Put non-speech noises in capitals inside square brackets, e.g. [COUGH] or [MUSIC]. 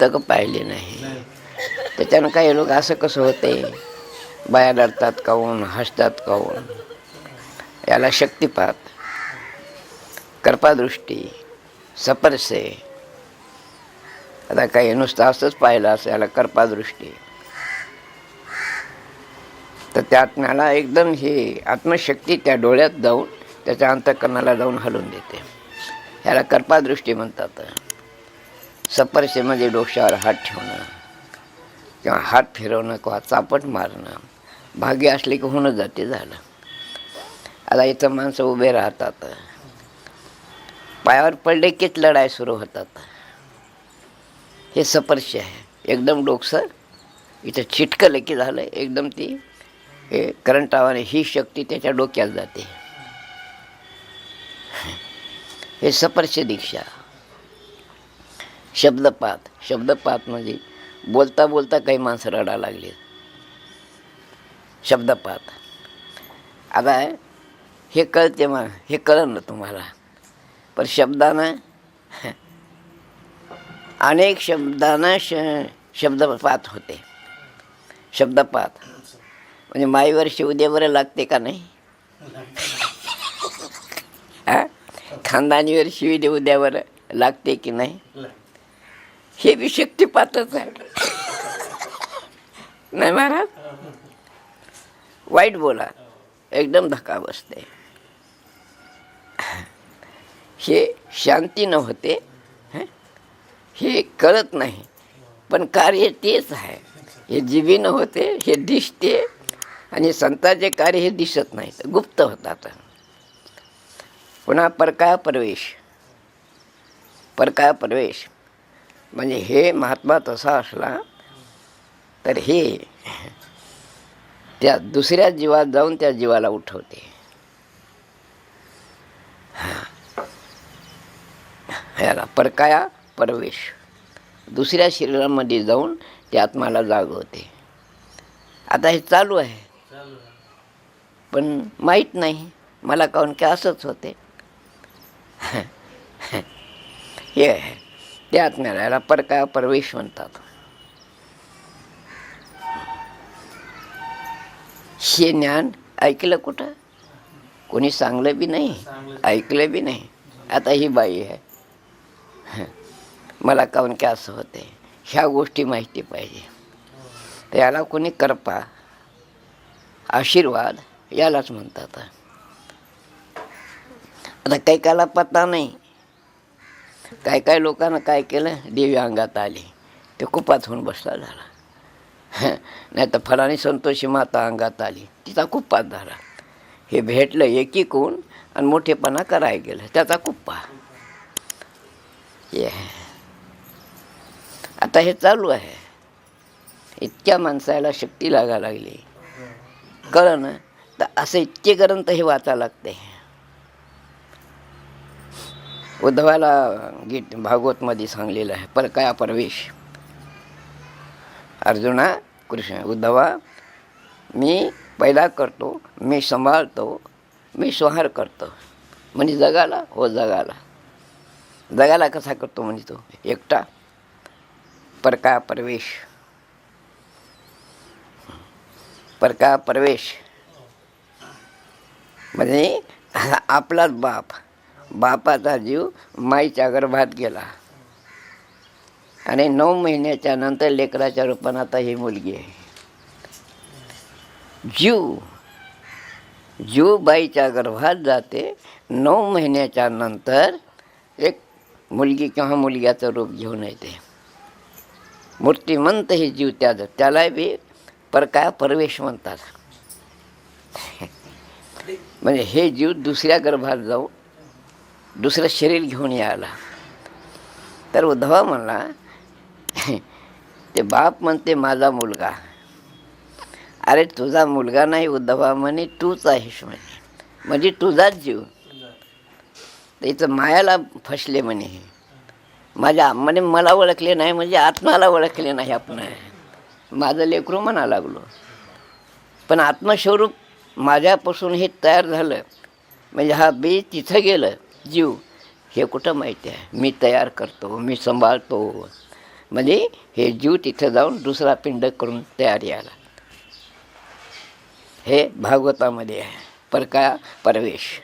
पुस्तकं पाहिले नाही. त्याच्यानं काही लोक असं कसं होते बाया लढतात काऊन? हसतात काऊन? याला शक्तिपात कृपादृष्टी सपरसे. आता काही नुसतं असंच पाहिलं असं याला कृपादृष्टी तर त्या आत्म्याला एकदम ही आत्मशक्ती त्या डोळ्यात जाऊन त्याच्या अंतकरणाला जाऊन हलवून देते. ह्याला कृपादृष्टी म्हणतात. सपरशेमध्ये डोक्यावर हात ठेवणं किंवा हात फिरवणं किंवा चापट मारणं भाग्य असले की होणं जाते झालं. आता इथं माणसं उभे राहतात. पायावर पडले कीच लढाई सुरू होतात. हे सपर्श आहे. एकदम डोकसं इथं चिटकलं की झालं एकदम ती हे करंटावाने ही शक्ती त्याच्या डोक्यात जाते. हे सपर्श दीक्षा. शब्दपात. शब्दपात म्हणजे बोलता बोलता काही माणसं रडा लागली शब्दपात. आता हे कळते मग हे कळलं ना तुम्हाला. पण शब्दानं अनेक शब्दानं श शब्दपात होते. शब्दपात. म्हणजे माईवर शिवदेवर लागते का नाही? हा? खानदानीवर शिवी देऊ द्यावर लागते की नाही? हे बी शक्तिपातच आहे. नाही महाराज? वाईट बोला. एकदम धक्का बसते. हे शांती न होते हे? कळत नाही. पण कार्य तेच आहे. हे जीवी न होते हे दिसते आणि संतांचे कार्य हे दिसत नाही. गुप्त होतात. पुन्हा परकाया प्रवेश. परकाया प्रवेश. म्हणजे हे महात्मा तसा असला तर हे त्या दुसऱ्या जीवात जाऊन त्या जीवाला उठवते. याला परकाया परवेश. दुसऱ्या शरीरामध्ये जाऊन त्या आत्माला जागवते. आता हे चालू आहे. पण माहीत नाही मला काहून की असंच होते. हे. आहे त्या ज्ञानाला परका प्रवेश म्हणतात. हे ज्ञान ऐकलं कुठं? कोणी सांगलं बी नाही ऐकलं बी नाही. आता ही बाई आहे. मला काऊन की असं होते ह्या गोष्टी माहिती पाहिजे. तर याला कोणी करपा आशीर्वाद यालाच म्हणतात. आता काही काला पत्ता नाही. काय काय लोकांना काय केलं? देवी अंगात आली. ते कुपात होऊन बसला झाला. [LAUGHS] नाही तर फलानी संतोषी माता अंगात आली. तिचा कुप्पात झाला. हे भेटलं एकी कोण आणि मोठेपणा कराय गेलं. त्याचा कुप्पा हे. आता हे चालू आहे. इतक्या माणसाला शक्ती लागा लागली. कळलं ना? तर असं इतके ग्रंथ हे वाचा लागते उद्धवाला गीत भागवतमध्ये सांगलेलं आहे पर काय प्रवेश. अर्जुना कृष्ण उद्धवा मी पैदा करतो मी सांभाळतो मी संहार करतो. म्हणजे जगाला हो जगाला. जगाला कसा करतो? म्हणजे तो एकटा. परका प्रवेश. परका प्रवेश. म्हणजे आपलाच बाप. बापाचा जीव माईच्या गर्भात गेला. आणि नऊ महिन्याच्या नंतर लेकराच्या रूपानं आता ही मुलगी आहे. जीव जीव बाईच्या गर्भात जाते. नऊ महिन्याच्या नंतर एक मुलगी किंवा मुलग्याचं रूप घेऊन येते. मूर्तिमंत हे जीव त्या त्याला बी परका प्रवेश म्हणतात. म्हणजे हे जीव दुसऱ्या गर्भात जाऊन दुसरं शरीर घेऊन यायला. तर उद्धवा म्हणला ते बाप म्हणते माझा मुलगा. अरे तुझा मुलगा नाही उद्धवा म्हणे तूच आहेस म्हणे. म्हणजे तुझाच जीव. तर इथं मायाला फसले म्हणे माझ्या म्हणे मला ओळखले नाही म्हणजे आत्माला ओळखले नाही आपण. माझं लेकरू म्हणा लागलो. पण आत्मस्वरूप माझ्यापासून हे तयार झालं. म्हणजे हा बी तिथं गेलं. जीव हे कुठं माहिती आहे? मी तयार करतो मी सांभाळतो. म्हणजे हे जीव तिथं जाऊन दुसरा पिंड करून तयारी आला हे भागवतामध्ये आहे. परका परवेश.